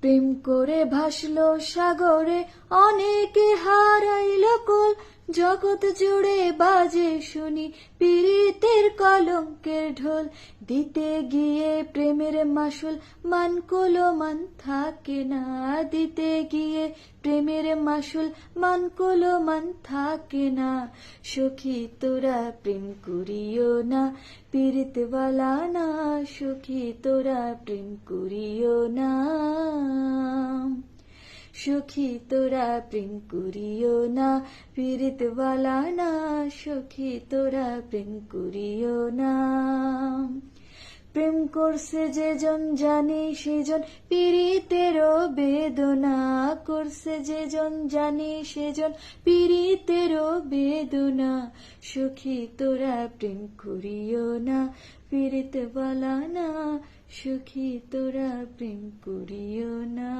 প্রেম করে ভাসলো সাগরে, অনেকে হারাইল কুল। জগৎ জুড়ে বাজে শুনি পীড়িতের কলঙ্কের ঢোল। দিতে গিয়ে প্রেমের মাসুল মান কুলো মান থাকে না। দিতে গিয়ে প্রেমের মাসুল মান কুলো মান থাকে না। সখী তোরা প্রেম করিও না, পীড়িতওয়ালা না। সখী তোরা প্রেম করিও না। সখী তোরা প্রেম করিও না পীড়িতওয়ালা না, সখী তোরা প্রেম করিও না। প্রেম করছে যেজন, জানে সেজন পীড়িতেরও বেদনা করছে যেজন, জানে সেজন পীড়িতেরও বেদনা। সখী তোরা প্রেম করিও না পীড়িতওয়ালা না, সখী তোরা প্রেম করিও না।